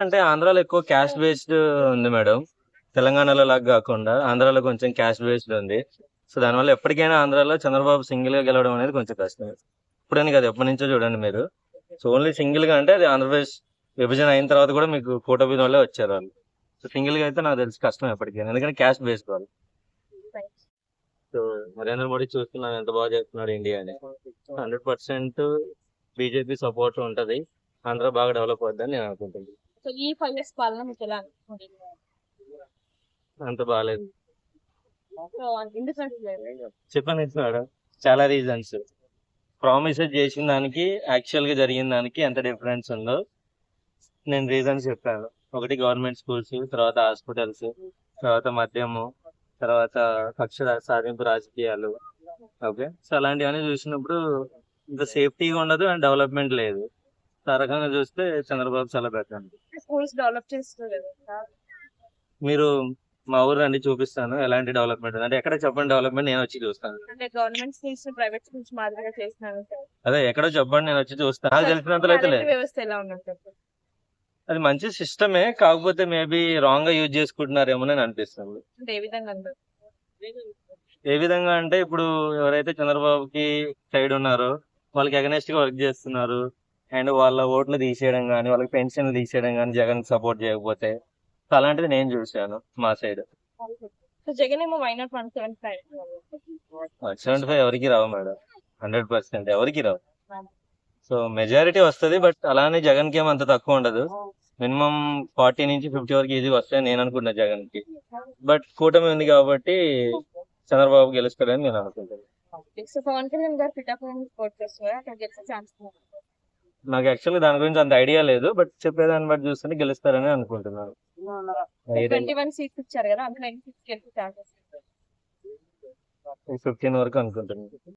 అంటే ఆంధ్రాలో ఎక్కువ క్యాస్ట్ బేస్డ్ ఉంది మేడం. తెలంగాణలో లాగా కాకుండా ఆంధ్రాలో కొంచెం క్యాస్ట్ బేస్డ్ ఉంది. సో దానివల్ల ఎప్పటికైనా ఆంధ్రాలో చంద్రబాబు సింగిల్గా గెలవడం అనేది కొంచెం కష్టం ఇప్పుడని కదా ఎప్పటి నుంచో చూడండి మీరు. సో ఓన్లీ సింగిల్గా అంటే అది ఆంధ్రప్రదేశ్ విభజన అయిన తర్వాత కూడా మీకు కూటమి వాళ్ళే వచ్చారు వాళ్ళు. సో సింగిల్గా అయితే నాకు తెలిసి కష్టం ఎప్పటికైనా. ఎందుకంటే క్యాస్ట్ బేస్డ్ వాళ్ళు. సో నరేంద్ర మోడీ చూస్తున్నాం ఎంత బాగా చేస్తున్నాడు ఇండియా అని. హండ్రెడ్ పర్సెంట్ బీజేపీ సపోర్ట్ ఉంటది. ఆంధ్ర బాగా డెవలప్ అవుద్దని నేను అనుకుంటున్నాను. సో ఈ ఫైవ్ ఇయర్స్ పాలన మీకు ఎలా అంత బాగాలేదు చెప్పాను చాలా రీజన్స్ ప్రామిసెస్ చేసిన దానికి యాక్చువల్గా జరిగిన దానికి ఎంత డిఫరెన్స్ ఉందో నేను రీజన్స్ చెప్పాను. ఒకటి గవర్నమెంట్ స్కూల్స్ తర్వాత హాస్పిటల్స్ తర్వాత మద్యము తర్వాత కక్ష సాధింపు రాజకీయాలు. ఓకే సో అలాంటివన్నీ చూసినప్పుడు ఇంత సేఫ్టీగా ఉండదు అండ్ డెవలప్మెంట్ లేదు. ఆ రకంగా చూస్తే చంద్రబాబు చాలా బెటర్ అండి. స్కూల్స్ డెవలప్ చేస్తారు కదా మీరు మా ఊరు రండి చూపిస్తాను ఎలాంటి డెవలప్మెంట్ అంటే ఎక్కడ చెప్పండి డెవలప్మెంట్ నేను వచ్చి చూస్తాను. అంటే గవర్నమెంట్ స్కూల్స్ ప్రైవేట్ స్కూల్స్ మాదిరిగా చేసినారు అదే ఎక్కడో చెప్పండి నేను వచ్చి చూస్తాను. నాకు తెలిసినంతలో అయితే లేదు. వ్యవస్థ ఎలా ఉన్నట్టు అది మంచి సిస్టమే కాకపోతే మేబీ రాంగ్గా యూజ్ చేసుకుంటున్నారేమో అని అనిపిస్తుంది. అంటే ఏ విధంగా ఏ విధంగా అంటే ఇప్పుడు ఎవరైతే చంద్రబాబుకి సైడ్ ఉన్నారో వాళ్ళకి అగనెస్ట్గా వర్క్ చేస్తున్నారు. అండ్ వాళ్ళ ఓట్లు తీసేయడం కానీ వాళ్ళకి పెన్షన్లు తీసేయడం కానీ జగన్ సపోర్ట్ చేయకపోతే అలాంటిది నేను చూశాను మా సైడ్. సో జగన్ ఏమో why not one seven five seventy five ఎవరికి రావు మేడం. హండ్రెడ్ పర్సెంట్ ఎవరికి రావు. సో మెజారిటీ వస్తుంది బట్ అలానే జగన్కి ఏం అంత తక్కువ ఉండదు. మినిమం ఫార్టీ నుంచి ఫిఫ్టీ వరకు ఈజీ వస్తాయి నేను అనుకుంటున్నా జగన్కి బట్ కూటమి ఉంది కాబట్టి చంద్రబాబు గెలుస్తాడని నేను అనుకుంటున్నాను నాకు యాక్చువల్లీ దాని గురించి అంత ఐడియా లేదు బట్ చెప్పేదాన్ని బట్టి చూస్తుంటే గెలుస్తారని అనుకుంటున్నాను. ఫిఫ్టీన్ వరకు అనుకుంటున్నాను.